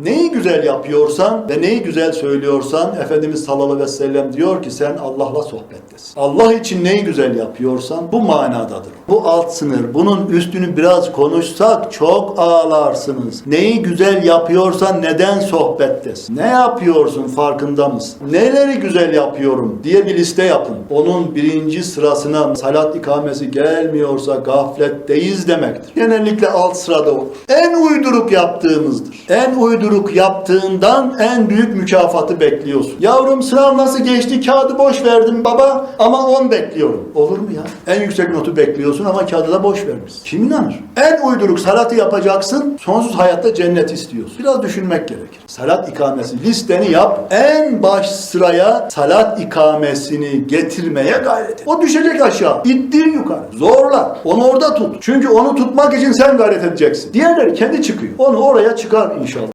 Neyi güzel yapıyorsan ve neyi güzel söylüyorsan Efendimiz sallallahu aleyhi ve sellem diyor ki sen Allah'la sohbettesin. Allah için neyi güzel yapıyorsan bu manadadır. Bu alt sınır. Bunun üstünü biraz konuşsak çok ağlarsınız. Neyi güzel yapıyorsan neden sohbettesin? Ne yapıyorsun farkında mısın? Neleri güzel yapıyorum diye bir liste yapın. Onun birinci sırasına salat ikamesi gelmiyorsa gafletteyiz demektir. Genellikle alt sırada olur. En uyduruk yaptığımızdır. En uyduruk yaptığından en büyük mükafatı bekliyorsun. Yavrum sınav nasıl geçti? Kağıdı boş verdim baba ama 10 bekliyorum. Olur mu ya? En yüksek notu bekliyorsun ama kağıdı da boş vermişsin. Kim inanır? En uyduruk salatı yapacaksın. Sonsuz hayatta cennet istiyorsun. Biraz düşünmek gerekir. Salat ikamesi listeni yap. En baş sıraya salat ikamesini getirmeye gayret et. O düşecek aşağı. İttir yukarı. Zorla. Onu orada tut. Çünkü onu tutmak için sen gayret edeceksin. Diğerleri kendi çıkıyor. Onu oraya çıkar inşallah.